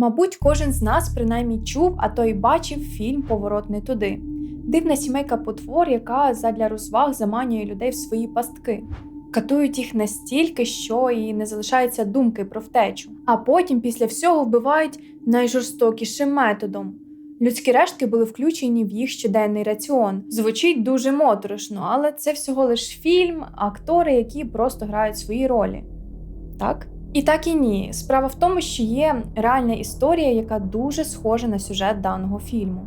Мабуть, кожен з нас принаймні чув, а то й бачив фільм Поворот не туди. Дивна сімейка потвор, яка задля розваг заманює людей в свої пастки. Катують їх настільки, що і не залишається думки про втечу. А потім, після всього, вбивають найжорстокішим методом. Людські рештки були включені в їх щоденний раціон. Звучить дуже моторошно, але це всього лиш фільм, актори, які просто грають свої ролі. Так? І так і ні. Справа в тому, що є реальна історія, яка дуже схожа на сюжет даного фільму.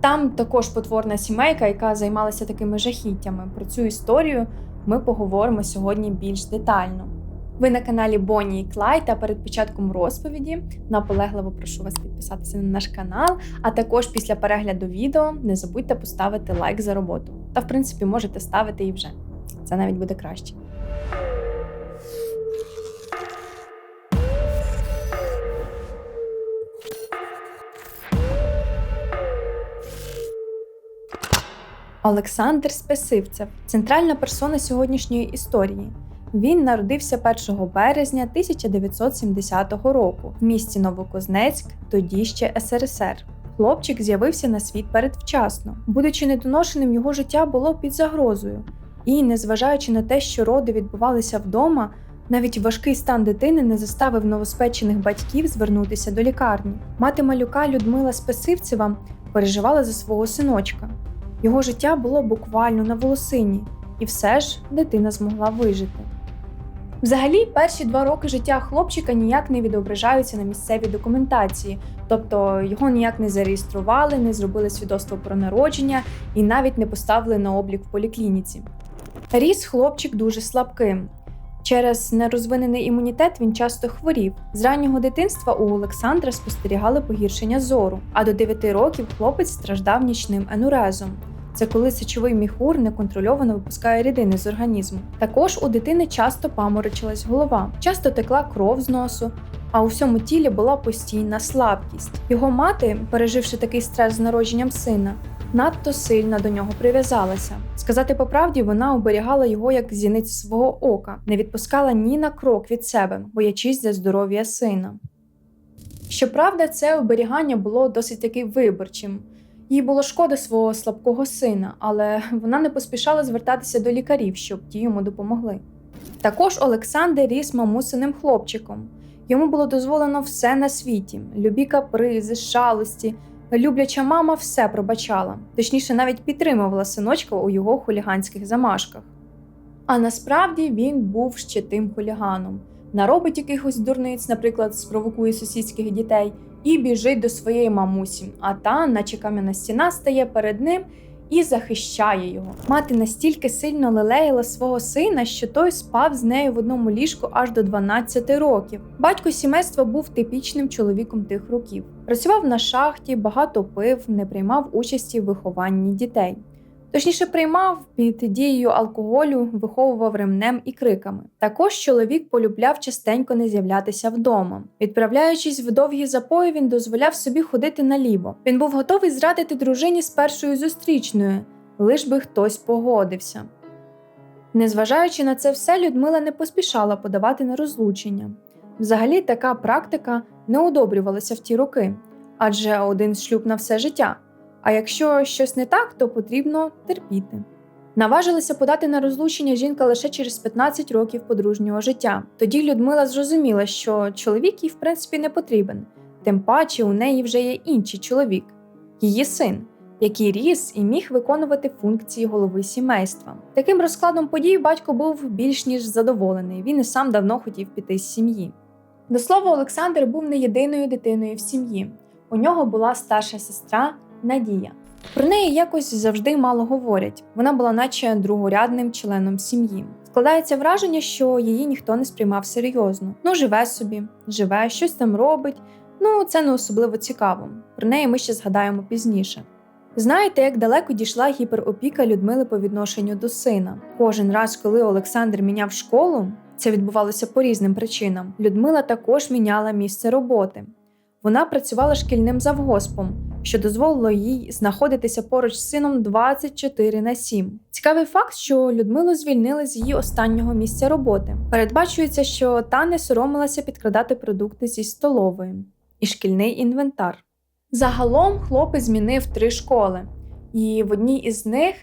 Там також потворна сімейка, яка займалася такими жахіттями. Про цю історію ми поговоримо сьогодні більш детально. Ви на каналі Бонні і Клай та перед початком розповіді наполегливо прошу вас підписатися на наш канал, а також після перегляду відео не забудьте поставити лайк за роботу. Та, в принципі, можете ставити і вже. Це навіть буде краще. Олександр Спесивцев центральна персона сьогоднішньої історії. Він народився 1 березня 1970 року в місті Новокузнецьк, тоді ще СРСР. Хлопчик з'явився на світ передвчасно. Будучи недоношеним, його життя було під загрозою. І, незважаючи на те, що роди відбувалися вдома, навіть важкий стан дитини не заставив новоспечених батьків звернутися до лікарні. Мати малюка Людмила Спесивцева переживала за свого синочка. Його життя було буквально на волосині, і все ж дитина змогла вижити. Взагалі, перші два роки життя хлопчика ніяк не відображаються на місцевій документації, тобто його ніяк не зареєстрували, не зробили свідоцтво про народження і навіть не поставили на облік в поліклініці. Ріс хлопчик дуже слабким. Через нерозвинений імунітет він часто хворів. З раннього дитинства у Олександра спостерігали погіршення зору, а до 9 років хлопець страждав нічним енурезом. Це коли сечовий міхур неконтрольовано випускає рідини з організму. Також у дитини часто паморочилась голова, часто текла кров з носу, а у всьому тілі була постійна слабкість. Його мати, переживши такий стрес з народженням сина, надто сильно до нього прив'язалася. Сказати по правді, вона оберігала його як зіниць свого ока, не відпускала ні на крок від себе, боячись за здоров'я сина. Щоправда, це оберігання було досить таки виборчим. Їй було шкода свого слабкого сина, але вона не поспішала звертатися до лікарів, щоб ті йому допомогли. Також Олександр ріс мамусиним хлопчиком. Йому було дозволено все на світі: любі капризи, шалості. Любляча мама все пробачала, точніше, навіть підтримувала синочка у його хуліганських замашках. А насправді він був ще тим хуліганом. Наробить якихось дурниць, наприклад, спровокує сусідських дітей, і біжить до своєї мамусі, а та, наче кам'яна стіна, стає перед ним і захищає його. Мати настільки сильно лелеяла свого сина, що той спав з нею в одному ліжку аж до 12 років. Батько сімейства був типічним чоловіком тих років. Працював на шахті, багато пив, не приймав участі в вихованні дітей. Точніше, приймав під дією алкоголю, виховував ремнем і криками. Також чоловік полюбляв частенько не з'являтися вдома. Відправляючись в довгі запої, він дозволяв собі ходити наліво. Він був готовий зрадити дружині з першою зустрічною, лиш би хтось погодився. Незважаючи на це все, Людмила не поспішала подавати на розлучення. Взагалі, така практика не одобрювалася в ті роки, адже один шлюб на все життя. А якщо щось не так, то потрібно терпіти. Наважилася подати на розлучення жінка лише через 15 років подружнього життя. Тоді Людмила зрозуміла, що чоловік їй в принципі не потрібен, тим паче у неї вже є інший чоловік, її син, який ріс і міг виконувати функції голови сімейства. Таким розкладом подій батько був більш ніж задоволений. Він і сам давно хотів піти з сім'ї. До слова, Олександр був не єдиною дитиною в сім'ї. У нього була старша сестра. Надія. Про неї якось завжди мало говорять. Вона була, наче другорядним членом сім'ї. Складається враження, що її ніхто не сприймав серйозно. Ну, живе собі, живе, щось там робить. Ну, це не особливо цікаво. Про неї ми ще згадаємо пізніше. Знаєте, як далеко дійшла гіперопіка Людмили по відношенню до сина? Кожен раз, коли Олександр міняв школу, це відбувалося по різним причинам. Людмила також міняла місце роботи. Вона працювала шкільним завгоспом, що дозволило їй знаходитися поруч з сином 24 на 7. Цікавий факт, що Людмилу звільнили з її останнього місця роботи. Передбачується, що та не соромилася підкрадати продукти зі столової. І шкільний інвентар. Загалом хлопець змінив три школи, і в одній із них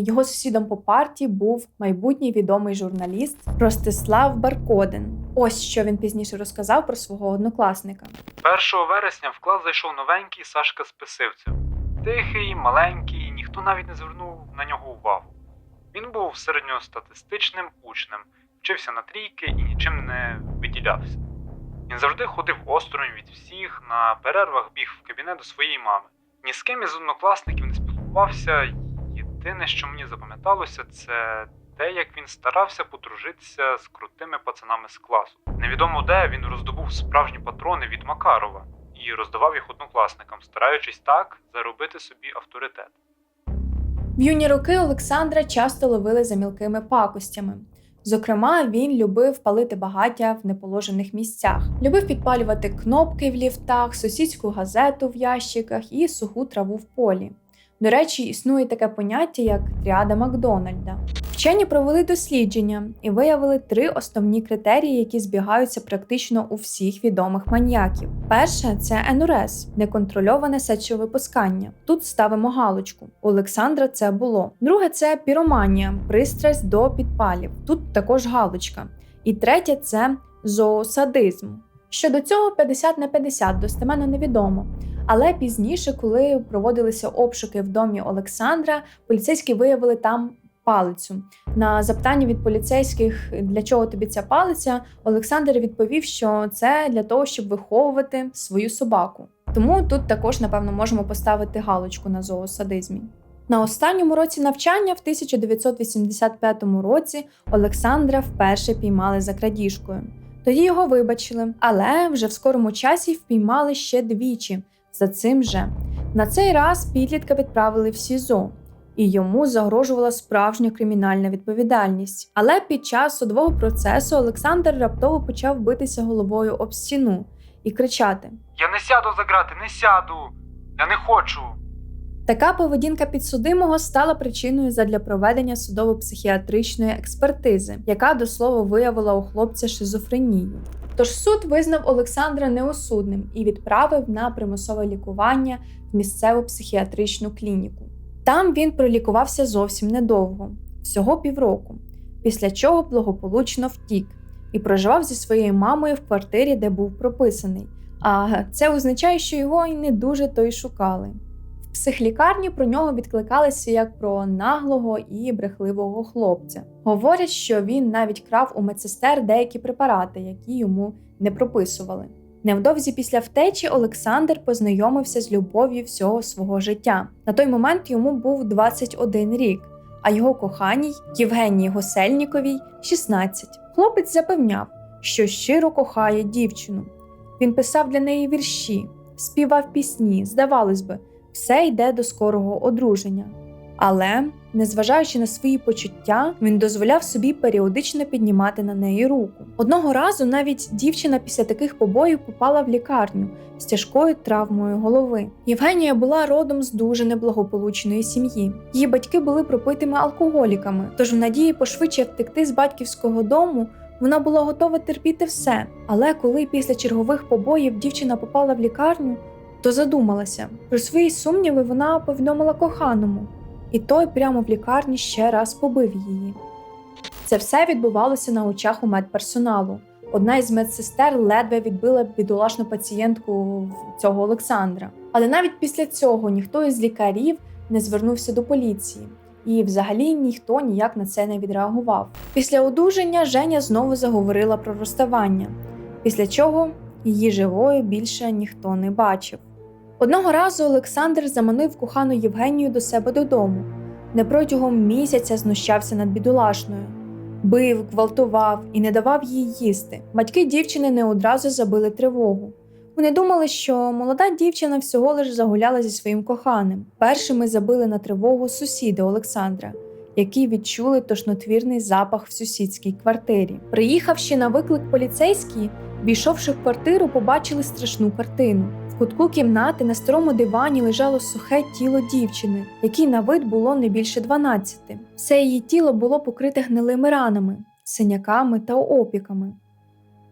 його сусідом по парті був майбутній відомий журналіст Ростислав Баркодин. Ось що він пізніше розказав про свого однокласника. 1 вересня в клас зайшов новенький Сашка Списивцев. Тихий, маленький, ніхто навіть не звернув на нього увагу. Він був середньостатистичним учнем, вчився на трійки і нічим не виділявся. Він завжди ходив осторонь від всіх, на перервах біг в кабінет до своєї мами. Ні з ким із однокласників не спілкувався. Єдине, що мені запам'яталося, це те, як він старався подружитися з крутими пацанами з класу. Невідомо де він роздобув справжні патрони від Макарова і роздавав їх однокласникам, стараючись так заробити собі авторитет. В юні роки Олександра часто ловили за мілкими пакостями. Зокрема, він любив палити багаття в неположених місцях, любив підпалювати кнопки в ліфтах, сусідську газету в ящиках і суху траву в полі. До речі, існує таке поняття, як тріада Макдональда. Вчені провели дослідження і виявили три основні критерії, які збігаються практично у всіх відомих маньяків. Перше це енурез, неконтрольоване сечовипускання. Тут ставимо галочку. У Олександра це було. Друге це піроманія, пристрасть до підпалів. Тут також галочка. І третє це зоосадизм. Щодо цього 50 на 50 достеменно невідомо. Але пізніше, коли проводилися обшуки в домі Олександра, поліцейські виявили там палицю. На запитання від поліцейських, для чого тобі ця палиця, Олександр відповів, що це для того, щоб виховувати свою собаку. Тому тут також, напевно, можемо поставити галочку на зоосадизмі. На останньому році навчання, в 1985 році, Олександра вперше піймали за крадіжкою. Тоді його вибачили, але вже в скорому часі впіймали ще двічі за цим же. На цей раз підлітка відправили в СІЗО, і йому загрожувала справжня кримінальна відповідальність. Але під час судового процесу Олександр раптово почав битися головою об стіну і кричати: Я не сяду за грати, не сяду! Я не хочу! Така поведінка підсудимого стала причиною задля проведення судово-психіатричної експертизи, яка до слова виявила у хлопця шизофренію. Тож суд визнав Олександра неосудним і відправив на примусове лікування в місцеву психіатричну клініку. Там він пролікувався зовсім недовго, всього півроку, після чого благополучно втік і проживав зі своєю мамою в квартирі, де був прописаний. А це означає, що його і не дуже то й шукали. В психлікарні про нього відкликалися як про наглого і брехливого хлопця. Говорять, що він навіть крав у медсестер деякі препарати, які йому не прописували. Невдовзі після втечі Олександр познайомився з любов'ю всього свого життя. На той момент йому був 21 рік, а його коханій Євгенії Госельніковій 16. Хлопець запевняв, що щиро кохає дівчину. Він писав для неї вірші, співав пісні, здавалось би, все йде до скорого одруження. Але, незважаючи на свої почуття, він дозволяв собі періодично піднімати на неї руку. Одного разу навіть дівчина після таких побоїв попала в лікарню з тяжкою травмою голови. Євгенія була родом з дуже неблагополучної сім'ї. Її батьки були пропитими алкоголіками, тож в надії пошвидше втекти з батьківського дому. Вона була готова терпіти все, але коли після чергових побоїв дівчина попала в лікарню, то задумалася. Про свої сумніви вона повідомила коханому, і той прямо в лікарні ще раз побив її. Це все відбувалося на очах у медперсоналу. Одна із медсестер ледве відбила бідолашну пацієнтку цього Олександра. Але навіть після цього ніхто із лікарів не звернувся до поліції, і взагалі ніхто ніяк на це не відреагував. Після одужання Женя знову заговорила про розставання, після чого її живою більше ніхто не бачив. Одного разу Олександр заманив кохану Євгенію до себе додому, не протягом місяця знущався над бідолашною, бив, гвалтував і не давав їй їсти. Батьки дівчини не одразу забили тривогу. Вони думали, що молода дівчина всього лиш загуляла зі своїм коханим. Першими забили на тривогу сусіди Олександра, які відчули тошнотвірний запах в сусідській квартирі. Приїхавши на виклик поліцейські, війшовши в квартиру, побачили страшну картину. Кутку кімнати на старому дивані лежало сухе тіло дівчини, якій на вид було не більше 12. Все її тіло було покрите гнилими ранами, синяками та опіками.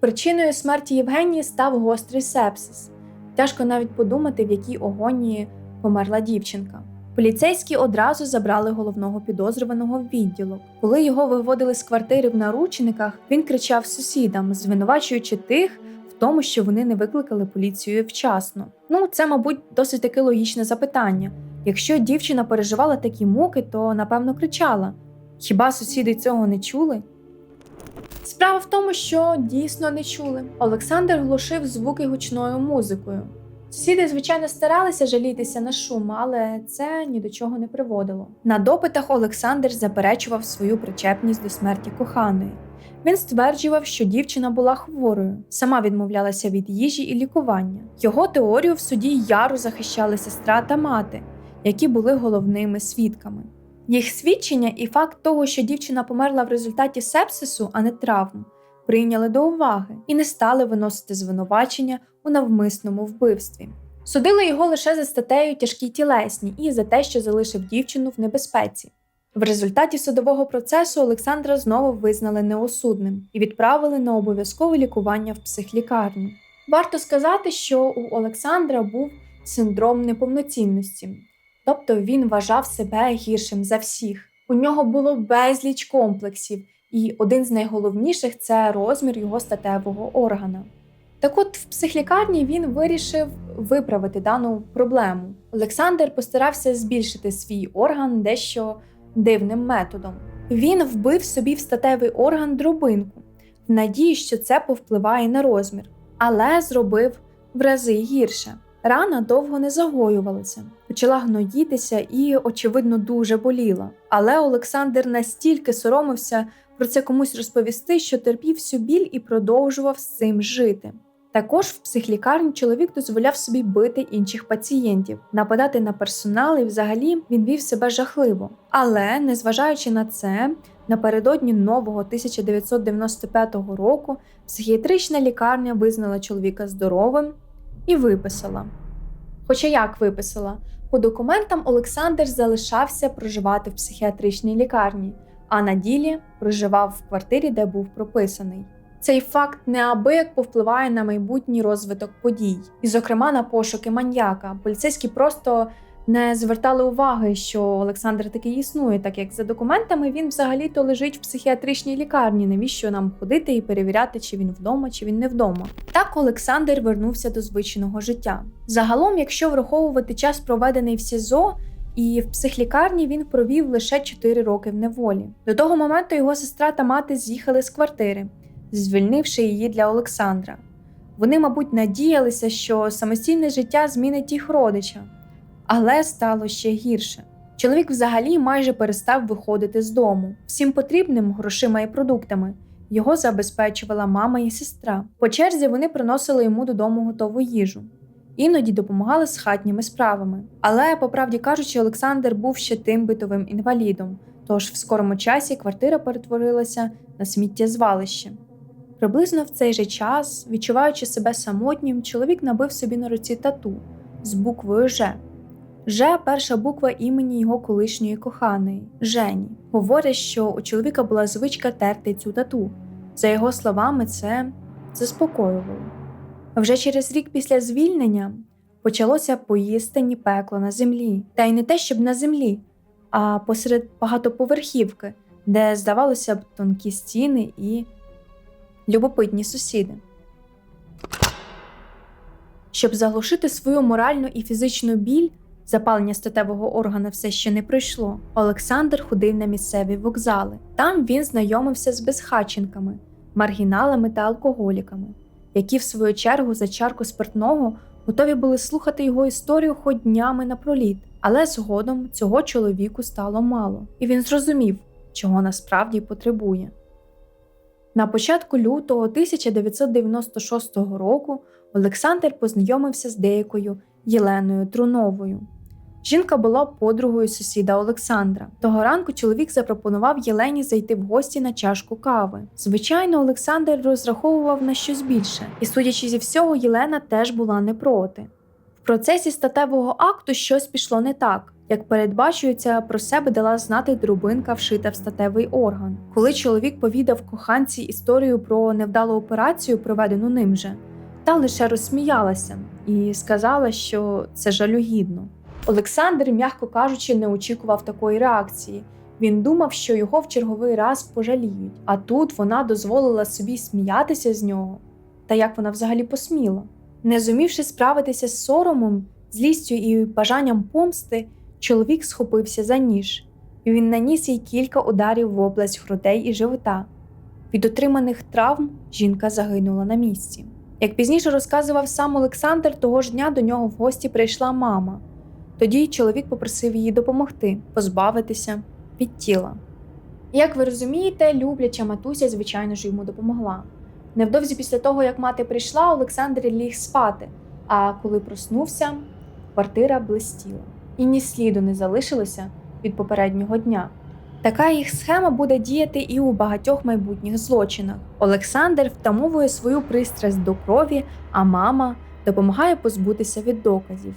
Причиною смерті Євгенії став гострий сепсис, Тяжко навіть подумати, в якій огонії померла дівчинка. Поліцейські одразу забрали головного підозрюваного в відділок. Коли його виводили з квартири в наручниках, він кричав сусідам, звинувачуючи тих тому, що вони не викликали поліцію вчасно. Ну, це, мабуть, досить таки логічне запитання. Якщо дівчина переживала такі муки, то напевно кричала. Хіба сусіди цього не чули? Справа в тому, що дійсно не чули. Олександр глушив звуки гучною музикою. Сусіди, звичайно, старалися жалітися на шум, але це ні до чого не приводило. На допитах Олександр заперечував свою причепність до смерті коханої. Він стверджував, що дівчина була хворою, сама відмовлялася від їжі і лікування. Його теорію в суді яру захищали сестра та мати, які були головними свідками. Їх свідчення і факт того, що дівчина померла в результаті сепсису, а не травм, прийняли до уваги і не стали виносити звинувачення у навмисному вбивстві. Судили його лише за статтею тяжкі тілесні і за те, що залишив дівчину в небезпеці. В результаті судового процесу Олександра знову визнали неосудним і відправили на обов'язкове лікування в психлікарню. Варто сказати, що у Олександра був синдром неповноцінності, тобто він вважав себе гіршим за всіх. У нього було безліч комплексів, і один з найголовніших це розмір його статевого органа. Так от в психлікарні він вирішив виправити дану проблему. Олександр постарався збільшити свій орган дещо дивним методом. Він вбив собі в статевий орган дробинку, в надії, що це повпливає на розмір, але зробив в рази гірше. Рана довго не загоювалася, почала гноїтися і, очевидно, дуже боліла. Але Олександр настільки соромився про це комусь розповісти, що терпів всю біль і продовжував з цим жити. Також в психлікарні чоловік дозволяв собі бити інших пацієнтів, нападати на персонал і взагалі він вів себе жахливо. Але, незважаючи на це, напередодні нового 1995 року психіатрична лікарня визнала чоловіка здоровим і виписала. Хоча як виписала, по документам Олександр залишався проживати в психіатричній лікарні, а на ділі проживав в квартирі, де був прописаний. Цей факт неабияк повпливає на майбутній розвиток подій, і, зокрема, на пошуки маньяка. Поліцейські просто не звертали уваги, що Олександр таки існує, так як за документами він взагалі-то лежить в психіатричній лікарні. Навіщо нам ходити і перевіряти, чи він вдома, чи він не вдома? Так Олександр вернувся до звичного життя. Загалом, якщо враховувати час, проведений в СІЗО. І в психлікарні він провів лише 4 роки в неволі. До того моменту його сестра та мати з'їхали з квартири, звільнивши її для Олександра. Вони, мабуть, надіялися, що самостійне життя змінить їх родича, але стало ще гірше. Чоловік взагалі майже перестав виходити з дому. Всім потрібним грошима і продуктами його забезпечувала мама і сестра. По черзі вони приносили йому додому готову їжу. Іноді допомагали з хатніми справами. Але, по правді кажучи, Олександр був ще тим битовим інвалідом, тож в скорому часі квартира перетворилася на сміттєзвалище. Приблизно в цей же час, відчуваючи себе самотнім, чоловік набив собі на руці тату з буквою Ж. Ж перша буква імені його колишньої коханої Жені. Говорять, що у чоловіка була звичка терти цю тату. За його словами, це заспокоювало. Вже через рік після звільнення почалося поїстині пекло на землі, та й не те, щоб на землі, а посеред багатоповерхівки, де, здавалося б, тонкі стіни і любопитні сусіди. Щоб заглушити свою моральну і фізичну біль, запалення статевого органа все ще не пройшло. Олександр ходив на місцеві вокзали. Там він знайомився з безхатченками, маргіналами та алкоголіками, які, в свою чергу, за чарку спиртного готові були слухати його історію хоч днями напроліт. Але згодом цього чоловіку стало мало, і він зрозумів, чого насправді потребує. На початку лютого 1996 року Олександр познайомився з деякою Єленою Труновою. Жінка була подругою сусіда Олександра. Того ранку чоловік запропонував Єлені зайти в гості на чашку кави. Звичайно, Олександр розраховував на щось більше, і, судячи зі всього, Єлена теж була не проти. В процесі статевого акту щось пішло не так. Як передбачується, про себе дала знати друбинка, вшита в статевий орган. Коли чоловік повідав коханці історію про невдалу операцію, проведену ним же, та лише розсміялася, і сказала, що це жалюгідно. Олександр, м'яко кажучи, не очікував такої реакції. Він думав, що його в черговий раз пожаліють, а тут вона дозволила собі сміятися з нього. Та як вона взагалі посміла? Не зумівши справитися з соромом, злістю і бажанням помсти, чоловік схопився за ніж, і він наніс їй кілька ударів в область грудей і живота. Від отриманих травм жінка загинула на місці. Як пізніше розказував сам Олександр, того ж дня до нього в гості прийшла мама. Тоді чоловік попросив її допомогти, позбавитися від тіла. Як ви розумієте, любляча матуся, звичайно ж, йому допомогла. Невдовзі після того, як мати прийшла, Олександр ліг спати, а коли проснувся, квартира блистіла, і ні сліду не залишилося від попереднього дня. Така їх схема буде діяти і у багатьох майбутніх злочинах. Олександр втамовує свою пристрасть до крові, а мама допомагає позбутися від доказів.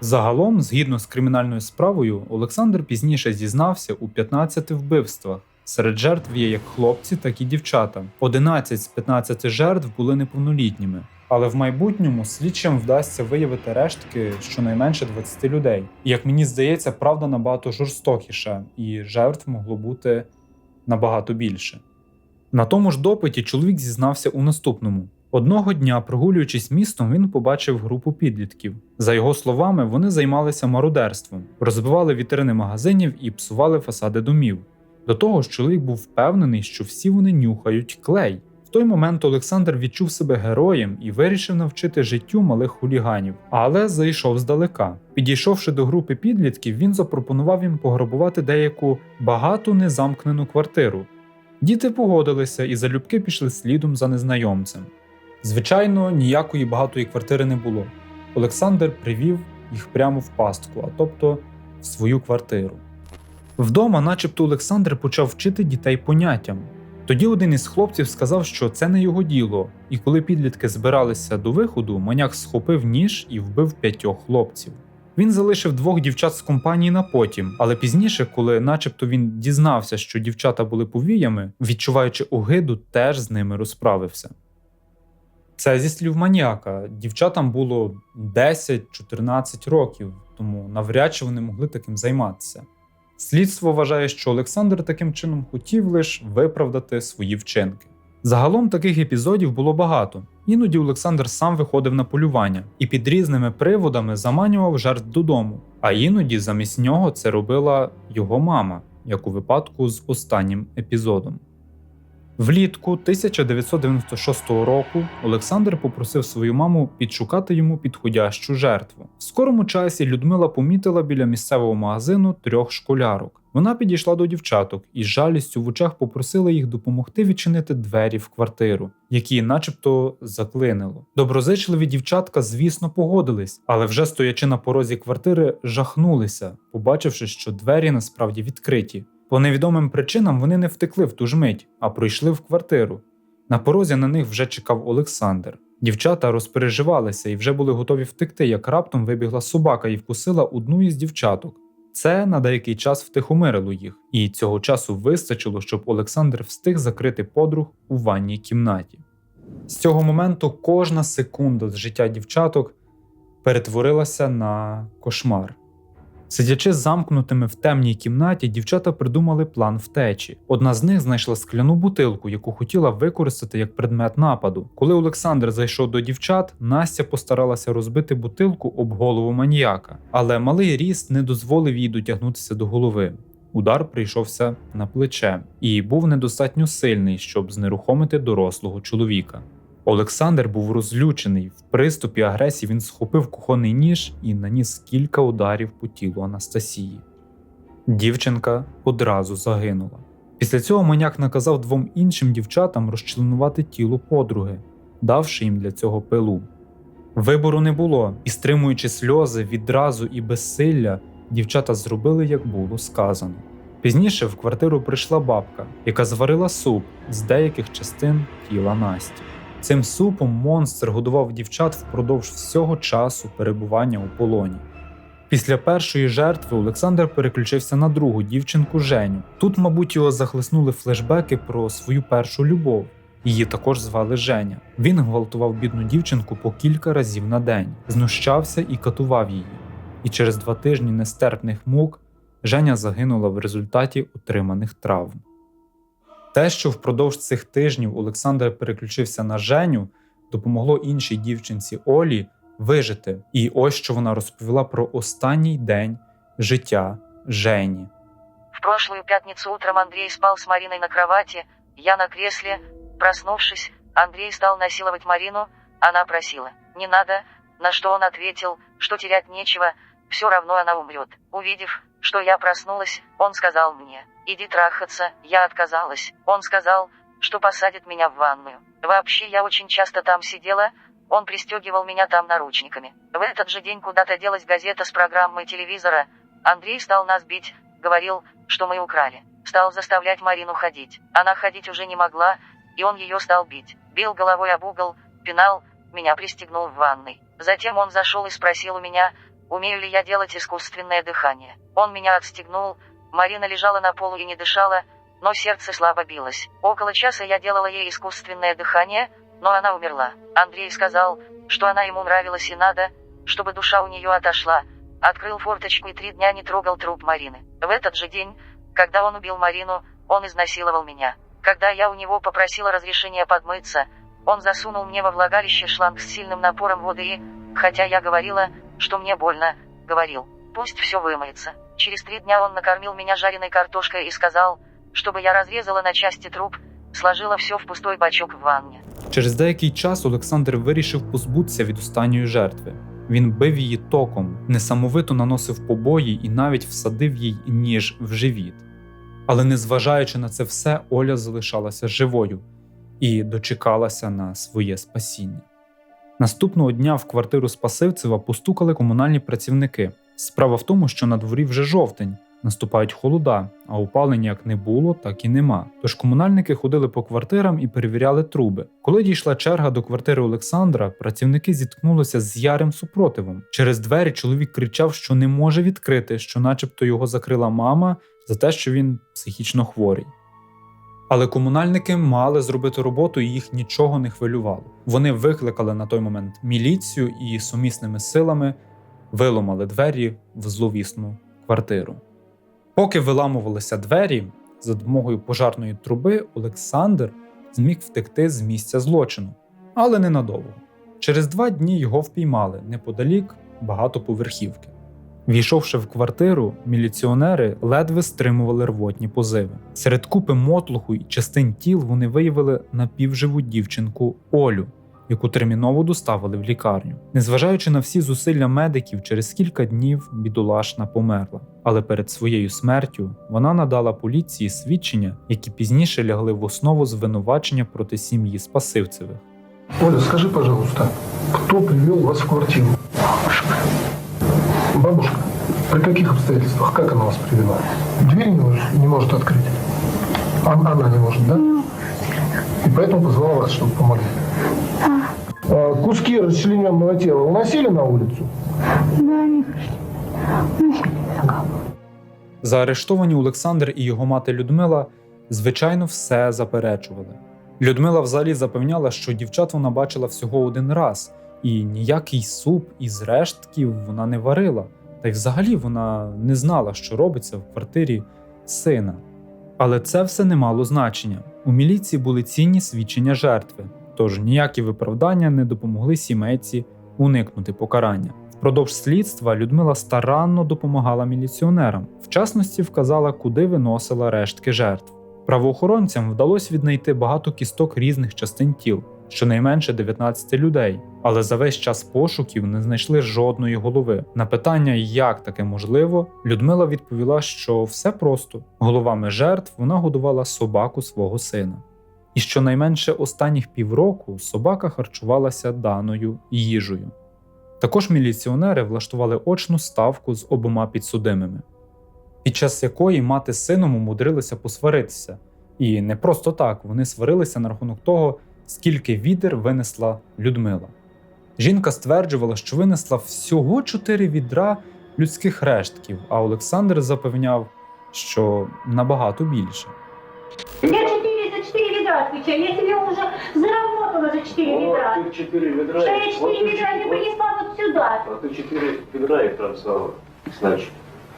Загалом, згідно з кримінальною справою, Олександр пізніше зізнався у 15 вбивствах. Серед жертв є як хлопці, так і дівчата. 11 з 15 жертв були неповнолітніми. Але в майбутньому слідчим вдасться виявити рештки щонайменше 20 людей. І як мені здається, правда набагато жорстокіша, і жертв могло бути набагато більше. На тому ж допиті чоловік зізнався у наступному: одного дня, прогулюючись містом, він побачив групу підлітків. За його словами, вони займалися мародерством, розбивали вітрини магазинів і псували фасади домів. До того ж, чоловік був впевнений, що всі вони нюхають клей. Той момент Олександр відчув себе героєм і вирішив навчити життю малих хуліганів, але зайшов здалека. Підійшовши до групи підлітків, він запропонував їм пограбувати деяку багату незамкнену квартиру. Діти погодилися і залюбки пішли слідом за незнайомцем. Звичайно, ніякої багатої квартири не було. Олександр привів їх прямо в пастку, а тобто в свою квартиру. Вдома, начебто, Олександр почав вчити дітей поняттям. Тоді один із хлопців сказав, що це не його діло, і коли підлітки збиралися до виходу, маняк схопив ніж і вбив п'ятьох хлопців. Він залишив двох дівчат з компанії на потім, але пізніше, коли, начебто, він дізнався, що дівчата були повіями, відчуваючи огиду, теж з ними розправився. Це зі слів маніяка. Дівчатам було 10-14 років, тому навряд чи вони могли таким займатися. Слідство вважає, що Олександр таким чином хотів лише виправдати свої вчинки. Загалом таких епізодів було багато. Іноді Олександр сам виходив на полювання і під різними приводами заманював жертв додому, а іноді замість нього це робила його мама, як у випадку з останнім епізодом. Влітку 1996 року Олександр попросив свою маму підшукати йому підходящу жертву. В скорому часі Людмила помітила біля місцевого магазину трьох школярок. Вона підійшла до дівчаток і з жалістю в очах попросила їх допомогти відчинити двері в квартиру, які, начебто, заклинило. Доброзичливі дівчатка, звісно, погодились, але вже стоячи на порозі квартири, жахнулися, побачивши, що двері насправді відкриті. По невідомим причинам вони не втекли в ту ж мить, а пройшли в квартиру. На порозі на них вже чекав Олександр. Дівчата розпереживалися і вже були готові втекти, як раптом вибігла собака і вкусила одну із дівчаток. Це на деякий час втихомирило їх, і цього часу вистачило, щоб Олександр встиг закрити подруг у ванній кімнаті. З цього моменту кожна секунда з життя дівчаток перетворилася на кошмар. Сидячи замкнутими в темній кімнаті, дівчата придумали план втечі. Одна з них знайшла скляну бутилку, яку хотіла використати як предмет нападу. Коли Олександр зайшов до дівчат, Настя постаралася розбити бутилку об голову маніяка, але малий ріст не дозволив їй дотягнутися до голови. Удар прийшовся на плече і був недостатньо сильний, щоб знерухомити дорослого чоловіка. Олександр був розлючений. В приступі агресії він схопив кухонний ніж і наніс кілька ударів по тілу Анастасії. Дівчинка одразу загинула. Після цього маняк наказав двом іншим дівчатам розчленувати тіло подруги, давши їм для цього пилу. Вибору не було, і, стримуючи сльози, відразу і безсилля, дівчата зробили, як було сказано. Пізніше в квартиру прийшла бабка, яка зварила суп з деяких частин тіла Насті. Цим супом монстр годував дівчат впродовж всього часу перебування у полоні. Після першої жертви Олександр переключився на другу дівчинку Женю. Тут, мабуть, його захлеснули флешбеки про свою першу любов. Її також звали Женя. Він гвалтував бідну дівчинку по кілька разів на день, знущався і катував її. І через два тижні нестерпних мук Женя загинула в результаті отриманих травм. Те, що впродовж цих тижнів Олександр переключився на Женю, допомогло іншій дівчинці Олі вижити. І ось що вона розповіла про останній день життя Жені. В прошлую пятницу утром Андрей спал с Мариной на кровати, я на кресле. Проснувшись, Андрей стал насиловать Марину, она просила «не надо», на что он ответил, что терять нечего, все равно она умрет. Увидев, что я проснулась, он сказал мне «иди трахаться», я отказалась. Он сказал, что посадит меня в ванную. Вообще я очень часто там сидела, он пристегивал меня там наручниками. В этот же день куда-то делась газета с программой телевизора. Андрей стал нас бить, говорил, что мы украли. Стал заставлять Марину ходить. Она ходить уже не могла, и он ее стал бить. Бил головой об угол, пинал, меня пристегнул в ванной. Затем он зашел и спросил у меня, умею ли я делать искусственное дыхание. Он меня отстегнул, Марина лежала на полу и не дышала, но сердце слабо билось. Около часа я делала ей искусственное дыхание, но она умерла. Андрей сказал, что она ему нравилась и надо, чтобы душа у нее отошла. Открыл форточку и три дня не трогал труп Марины. В этот же день, когда он убил Марину, он изнасиловал меня. Когда я у него попросила разрешения подмыться, он засунул мне во влагалище шланг с сильным напором воды и, хотя я говорила, что мне больно, говорил, пусть все вымоется. Через три дня он накормил меня жареной картошкой и сказал, чтобы я разрезала на части труп, сложила все в пустой бачок в ванне. Через деякий час Олександр вирішив позбутися від останньої жертви. Він бив її током, несамовито наносив побої і навіть всадив їй ніж в живіт. Але незважаючи на це все, Оля залишалася живою і дочекалася на своє спасіння. Наступного дня в квартиру Спасивцева постукали комунальні працівники. Справа в тому, що на дворі вже жовтень, наступають холода, а опалення як не було, так і нема. Тож комунальники ходили по квартирам і перевіряли труби. Коли дійшла черга до квартири Олександра, працівники зіткнулися з ярим супротивом. Через двері чоловік кричав, що не може відкрити, що, начебто, його закрила мама за те, що він психічно хворий. Але комунальники мали зробити роботу, і їх нічого не хвилювало. Вони викликали на той момент міліцію і сумісними силами виламали двері в зловісну квартиру. Поки виламувалися двері, за допомогою пожарної труби Олександр зміг втекти з місця злочину, але ненадовго. Через два дні його впіймали неподалік багатоповерхівки. Війшовши в квартиру, міліціонери ледве стримували рвотні позиви. Серед купи мотлуху і частин тіл вони виявили напівживу дівчинку Олю, яку терміново доставили в лікарню. Незважаючи на всі зусилля медиків, через кілька днів бідолашна померла. Але перед своєю смертю вона надала поліції свідчення, які пізніше лягли в основу звинувачення проти сім'ї Спасивцевих. Оля, скажи, пожалуйста, кто привел вас в квартиру? Бабушка, при каких обстоятельствах? Как она вас привела? Дверь не может, не может открыть. А- Она не может, да? И поэтому позвала вас, чтобы помогли. А, Куски расчлененного тела уносили на улицу? Заарештовані Олександр і його мати Людмила, звичайно, все заперечували. Людмила взагалі запевняла, що дівчат вона бачила всього один раз, і ніякий суп із рештків вона не варила, та й взагалі вона не знала, що робиться в квартирі сина. Але це все не мало значення. У міліції були цінні свідчення жертви, тож ніякі виправдання не допомогли сімейці уникнути покарання. Впродовж слідства Людмила старанно допомагала міліціонерам, в частності вказала, куди виносила рештки жертв. Правоохоронцям вдалося віднайти багато кісток різних частин тіл, щонайменше 19 людей, але за весь час пошуків не знайшли жодної голови. На питання, як таке можливо, Людмила відповіла, що все просто головами жертв вона годувала собаку свого сина. І щонайменше останніх півроку собака харчувалася даною їжею. Також міліціонери влаштували очну ставку з обома підсудимими, під час якої мати з сином умудрилися посваритися. І не просто так вони сварилися на рахунок того, скільки відер винесла Людмила. Жінка стверджувала, що винесла всього чотири відра людських рештків, а Олександр запевняв, що набагато більше. Я четыре за четыре ведра ведра отвечай. Я тебе уже заработала за 4 ведра. Вот ты четыре ведра. Что я вот 4 ты ведра не вот- принесла вот сюда? А ты четыре ведра их бросала. Значит,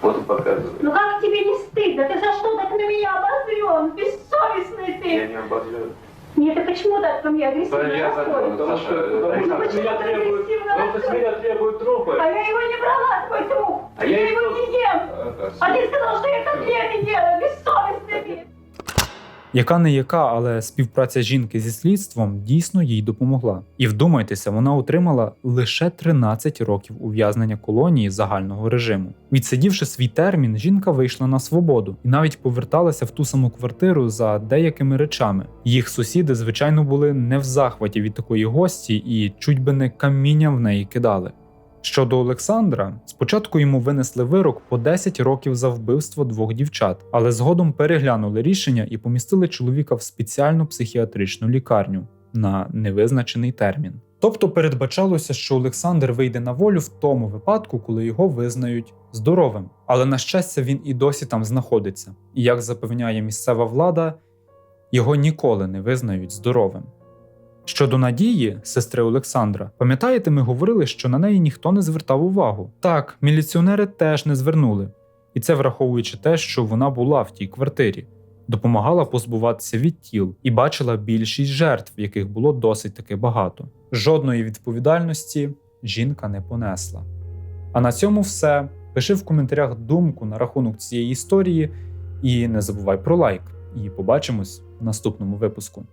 вот и показывай. Ну как тебе не стыдно? Ты за что так на меня обозрен? Бессовестный Я ты! не обозрел. Нет, ты почему так ко мне агрессивно Да, я расходишься? Потому что, потому что Почему с меня ты требуют, агрессивно потому что с меня требуют трупы. А я его не брала, твой труп! А я, я его его- не ем! А, А ты сказал, что я котлеты делаю! Бессовестный ты! Яка не яка, але співпраця жінки зі слідством дійсно їй допомогла. І вдумайтеся, вона отримала лише 13 років ув'язнення колонії загального режиму. Відсидівши свій термін, жінка вийшла на свободу і навіть поверталася в ту саму квартиру за деякими речами. Їх сусіди, звичайно, були не в захваті від такої гості і чуть би не каміння в неї кидали. Щодо Олександра, спочатку йому винесли вирок по 10 років за вбивство двох дівчат, але згодом переглянули рішення і помістили чоловіка в спеціальну психіатричну лікарню на невизначений термін. Тобто передбачалося, що Олександр вийде на волю в тому випадку, коли його визнають здоровим. Але на щастя, він і досі там знаходиться. І як запевняє місцева влада, його ніколи не визнають здоровим. Щодо Надії, сестри Олександра, пам'ятаєте, ми говорили, що на неї ніхто не звертав увагу. Так, міліціонери теж не звернули, і це враховуючи те, що вона була в тій квартирі, допомагала позбуватися від тіл і бачила більшість жертв, яких було досить таки багато. Жодної відповідальності жінка не понесла. А на цьому все. Пиши в коментарях думку на рахунок цієї історії і не забувай про лайк. І побачимось в наступному випуску.